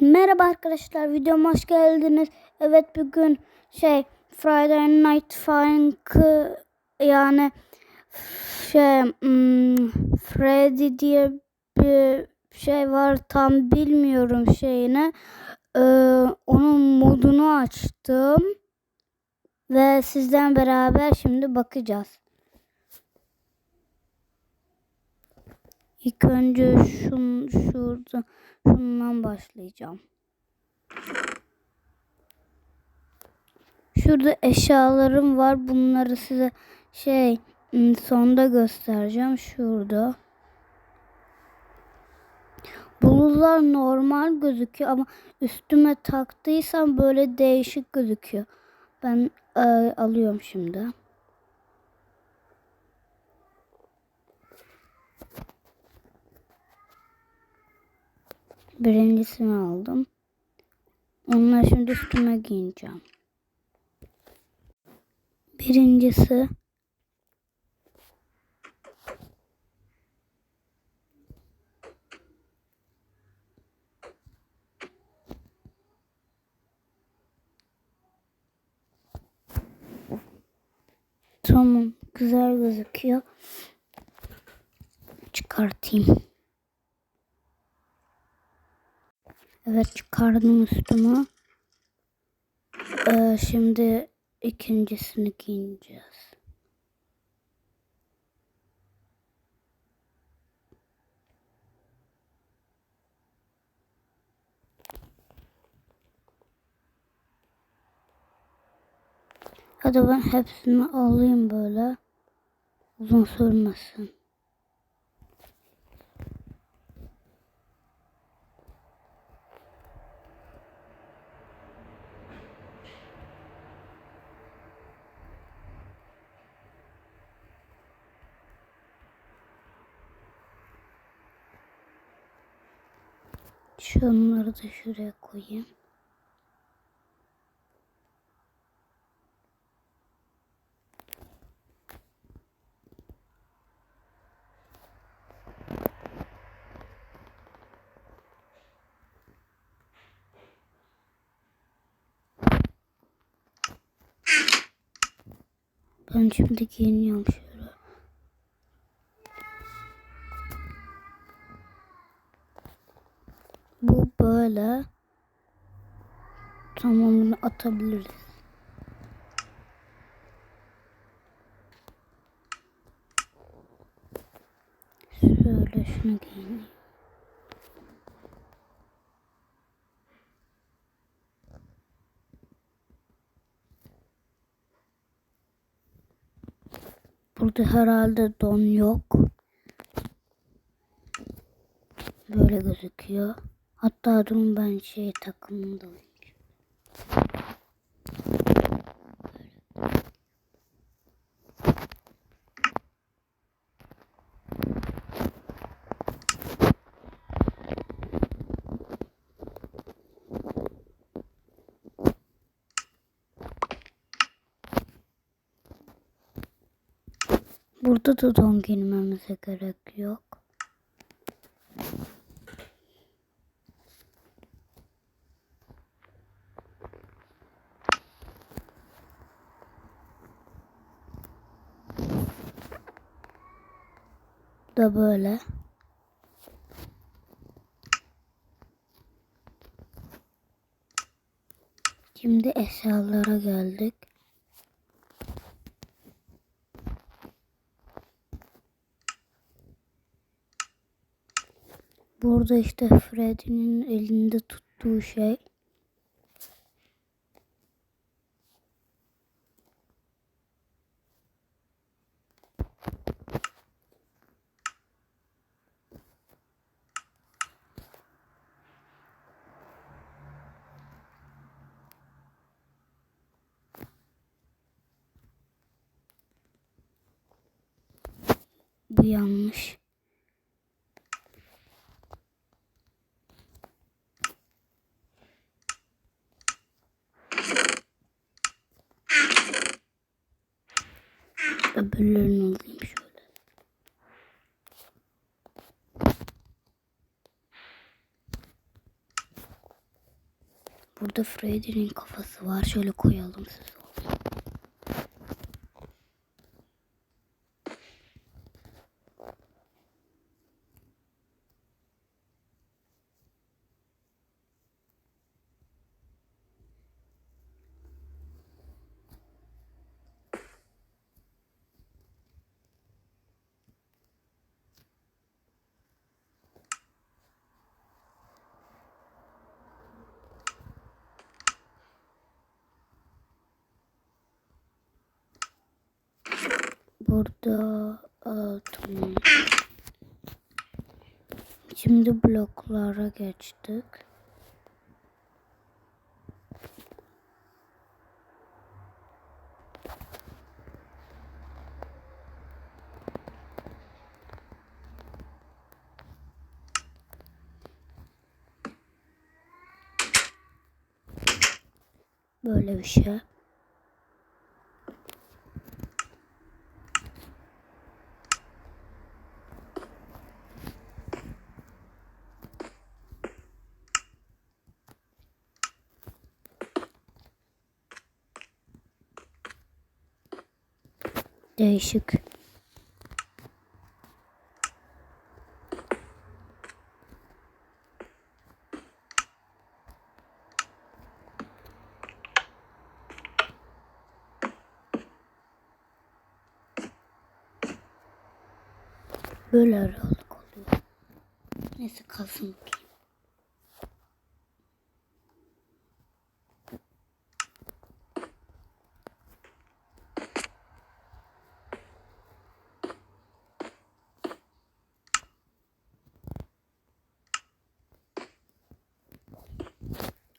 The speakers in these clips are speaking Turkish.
Merhaba arkadaşlar videoma hoş geldiniz. Evet bugün şey Friday Night Funk'ı yani şey hmm, Freddy diye bir şey var tam bilmiyorum şeyini. Ee, onun modunu açtım. Ve sizden beraber şimdi bakacağız. İlk önce şun, şurada şundan başlayacağım. Şurada eşyalarım var. Bunları size şey ım, sonda göstereceğim. Şurada. Bulutlar normal gözüküyor ama üstüme taktıysam böyle değişik gözüküyor. Ben e, alıyorum şimdi. Birincisini aldım. Onları şimdi üstüme giyeceğim. Birincisi Tamam, güzel gözüküyor. Çıkartayım. Evet çıkardım üstüme. Ee, şimdi ikincisini giyeceğiz. Hadi ben hepsini alayım böyle. Uzun sürmesin. Şunları da şuraya koyayım. Ben şimdi giyiniyorum şöyle. Bu böyle. Tamam bunu atabiliriz. Şöyle şunu giyineyim. Burada herhalde don yok. Böyle gözüküyor. Hatta durun ben şey takımında Burada da don giymemize gerek yok. da böyle. Şimdi eşyalara geldik. Burada işte Freddy'nin elinde tuttuğu şey. Bu yanlış. Öbürlerini alayım şöyle. Burada Freddy'nin kafası var. Şöyle koyalım siz Burada tamam. Şimdi bloklara geçtik. Böyle bir şey. Değişik. Böyle aralık oluyor. Neyse kalsın bakayım.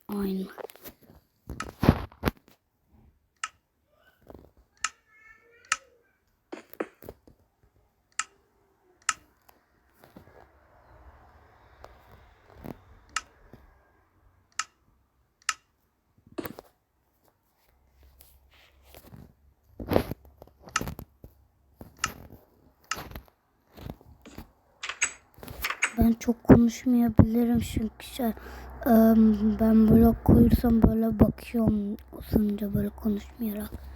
Aynı. Ben çok konuşmayabilirim çünkü şey, ben blok koyursam böyle bakıyorum ısınca böyle konuşmayarak.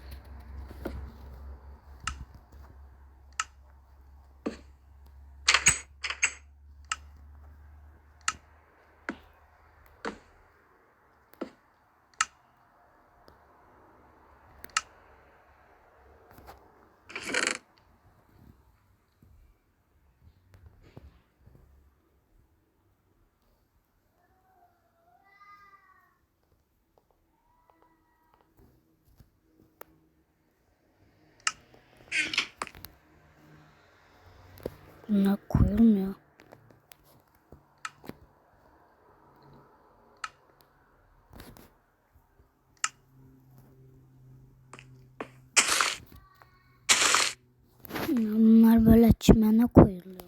Bunlar koyulmuyor. Bunlar böyle çimene koyuluyor.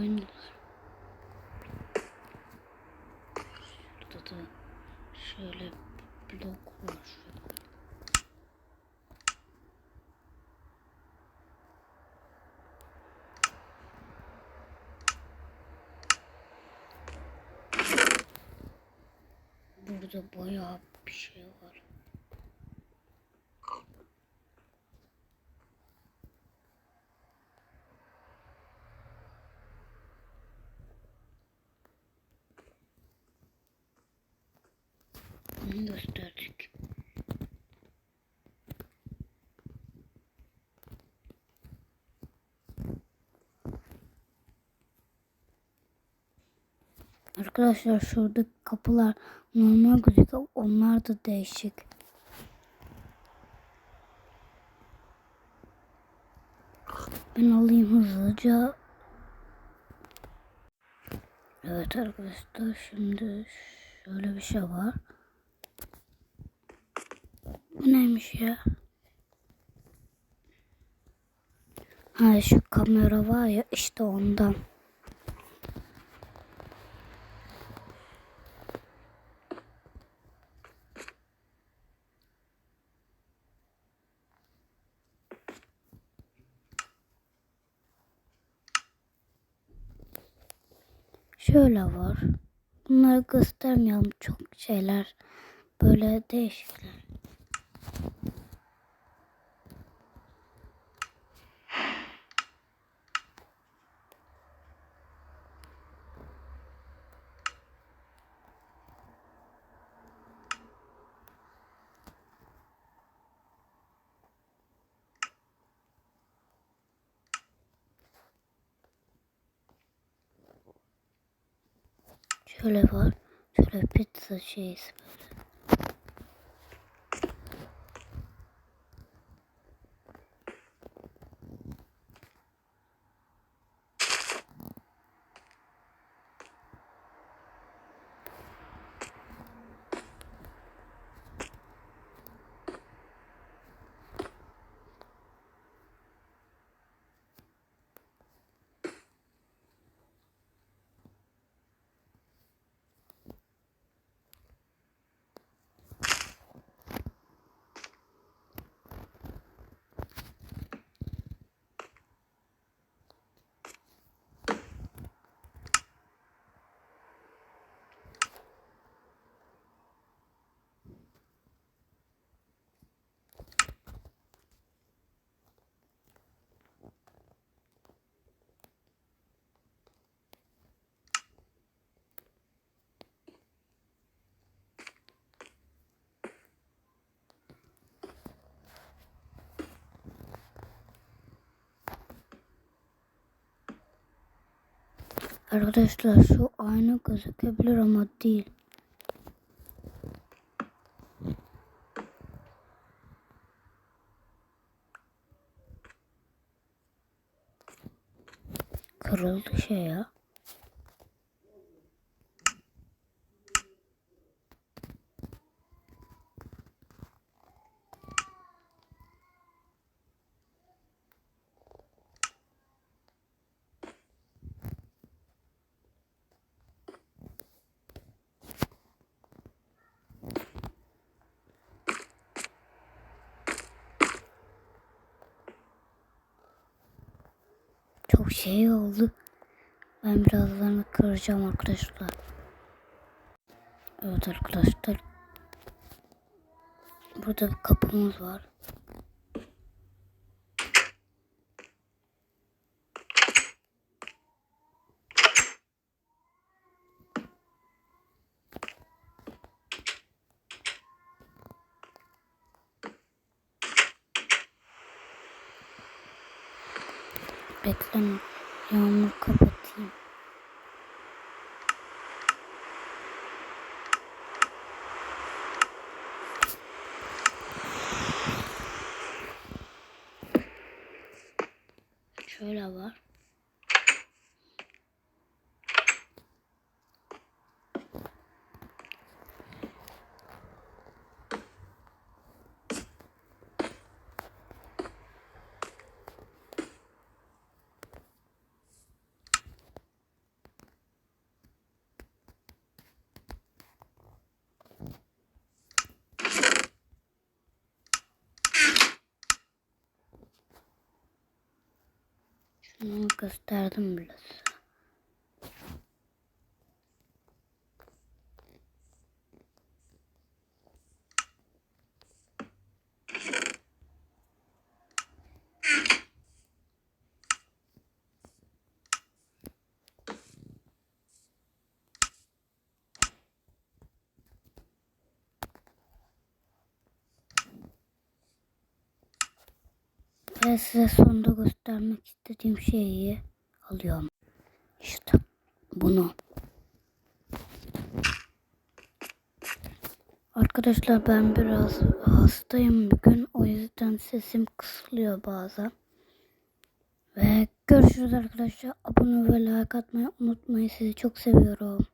Aynılar. Şurada da şöyle blok var. Burada bayağı bir şey var. Bunu gösterdik. Arkadaşlar şuradaki kapılar normal gözüküyor. Onlar da değişik. Ben alayım hızlıca. Evet arkadaşlar şimdi şöyle bir şey var. Bu neymiş ya? Ha şu kamera var ya işte ondan. Şöyle var. Bunları göstermiyorum çok şeyler. Böyle değişikler. Şöyle var. Şöyle pizza şeysi böyle. Arkadaşlar şu ayna gözükebilir ama değil. Kırıldı şey ya. Çok şey oldu. Ben birazdan kıracağım arkadaşlar. Evet arkadaşlar. Burada bir kapımız var. Bekleme. Yağmur kapatayım. Şöyle var. Şunu gösterdim biraz. Ve size sonunda göstermek istediğim şeyi alıyorum. İşte bunu. Arkadaşlar ben biraz hastayım bugün. O yüzden sesim kısılıyor bazen. Ve görüşürüz arkadaşlar. Abone ve like atmayı unutmayın. Sizi çok seviyorum.